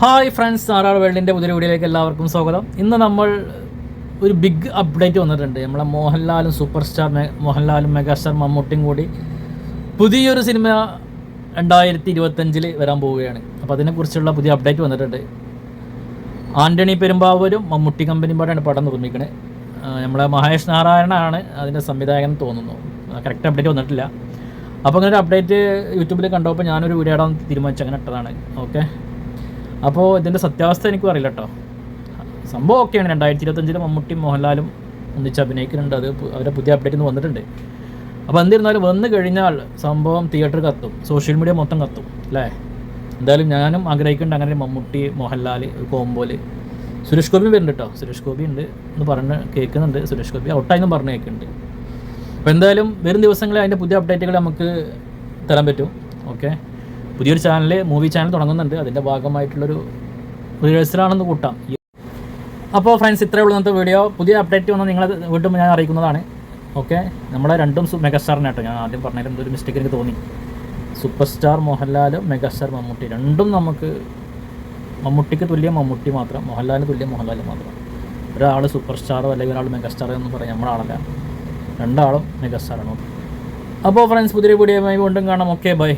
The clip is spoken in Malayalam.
ഹായ് ഫ്രണ്ട്സ് ആറാട് വേൾഡിന്റെ പുതിയ വീഡിയോയിലേക്ക് എല്ലാവർക്കും സ്വാഗതം. ഇന്ന് നമ്മൾ ഒരു ബിഗ് അപ്ഡേറ്റ് വന്നിട്ടുണ്ട്. നമ്മളെ മോഹൻലാലും സൂപ്പർ സ്റ്റാർ മോഹൻലാലും മെഗാസ്റ്റാർ മമ്മൂട്ടിയും കൂടി പുതിയൊരു സിനിമ രണ്ടായിരത്തി ഇരുപത്തഞ്ചിൽ വരാൻ പോവുകയാണ്. അപ്പോൾ അതിനെക്കുറിച്ചുള്ള പുതിയ അപ്ഡേറ്റ് വന്നിട്ടുണ്ട്. ആന്റണി പെരുമ്പാവൂരും മമ്മൂട്ടി കമ്പനിയും പാടാണ് പടം നിർമ്മിക്കുന്നത് നമ്മളെ മഹേഷ് നാരായണനാണ് അതിന്റെ സംവിധായകൻ തോന്നുന്നു. കറക്റ്റ് അപ്ഡേറ്റ് വന്നിട്ടില്ല. അപ്പോൾ അങ്ങനെ ഒരു അപ്ഡേറ്റ് യൂട്യൂബിൽ കണ്ടപ്പോൾ ഞാനൊരു വീഡിയോ ഇടാൻ തീരുമാനിച്ചു അങ്ങനെ ഇട്ടതാണ്. ഓക്കെ? അപ്പോൾ ഇതിന്റെ സത്യാവസ്ഥ എനിക്കും അറിയില്ല കേട്ടോ സംഭവം ഓക്കെയാണ്. രണ്ടായിരത്തി ഇരുപത്തഞ്ചിൽ മമ്മൂട്ടിയും മോഹൻലാലും ഒന്നിച്ച് അഭിനയിക്കുന്നുണ്ട്. അത് അവരെ പുതിയ അപ്ഡേറ്റ് ഒന്ന് വന്നിട്ടുണ്ട്. അപ്പോൾ എന്നിരുന്നാലും വന്ന് കഴിഞ്ഞാൽ സംഭവം തിയേറ്റർ കത്തും. സോഷ്യൽ മീഡിയ മൊത്തം കത്തും. അല്ലേ? എന്തായാലും ഞാനും ആഗ്രഹിക്കുന്നുണ്ട് അങ്ങനെ മമ്മൂട്ടി മോഹൻലാൽ കോമ്പോൽ സുരേഷ് ഗോപി വരുന്നുണ്ട് കേട്ടോ സുരേഷ് ഗോപി ഉണ്ട് എന്ന് പറഞ്ഞ് കേൾക്കുന്നുണ്ട്. സുരേഷ് ഗോപി ഔട്ടായെന്നും പറഞ്ഞ് കേൾക്കുന്നുണ്ട്. അപ്പോൾ എന്തായാലും വരും ദിവസങ്ങളിൽ അതിന്റെ പുതിയ അപ്ഡേറ്റുകൾ നമുക്ക് തരാൻ പറ്റും. ഓക്കെ പുതിയൊരു ചാനൽ മൂവി ചാനൽ തുടങ്ങുന്നുണ്ട്. അതിന്റെ ഭാഗമായിട്ടുള്ളൊരു റിഹേഴ്സലാണെന്ന് കൂട്ടാം. അപ്പോൾ ഫ്രണ്ട്സ് ഇത്രയേ ഉള്ളൂ ഇന്നത്തെ വീഡിയോ പുതിയ അപ്ഡേറ്റ് വന്നാൽ നിങ്ങളെ വീണ്ടും ഞാൻ അറിയിക്കുന്നതാണ്. ഓക്കെ നമ്മളെ രണ്ടും മെഗാസ്റ്റാറിനെ കേട്ടോ. ഞാൻ ആദ്യം പറഞ്ഞതിൽ എന്തൊരു മിസ്റ്റേക്ക് എനിക്ക് തോന്നി. സൂപ്പർ സ്റ്റാർ മോഹൻലാലും മെഗാസ്റ്റാർ മമ്മൂട്ടി. രണ്ടും നമുക്ക് മമ്മൂട്ടിക്ക് തുല്യം മമ്മൂട്ടി മാത്രം മോഹൻലാലിന് തുല്യം മോഹൻലാൽ മാത്രം. ഒരാൾ സൂപ്പർ സ്റ്റാറോ അല്ലെങ്കിൽ ഒരാൾ മെഗാസ്റ്റാറോ എന്ന് പറയാം നമ്മളാളല്ല. രണ്ടാളും മെഗാസ്റ്റാറാണ് അപ്പോൾ ഫ്രണ്ട്സ് പുതിയ പുതിയ വീണ്ടും കാണാം. Okay bye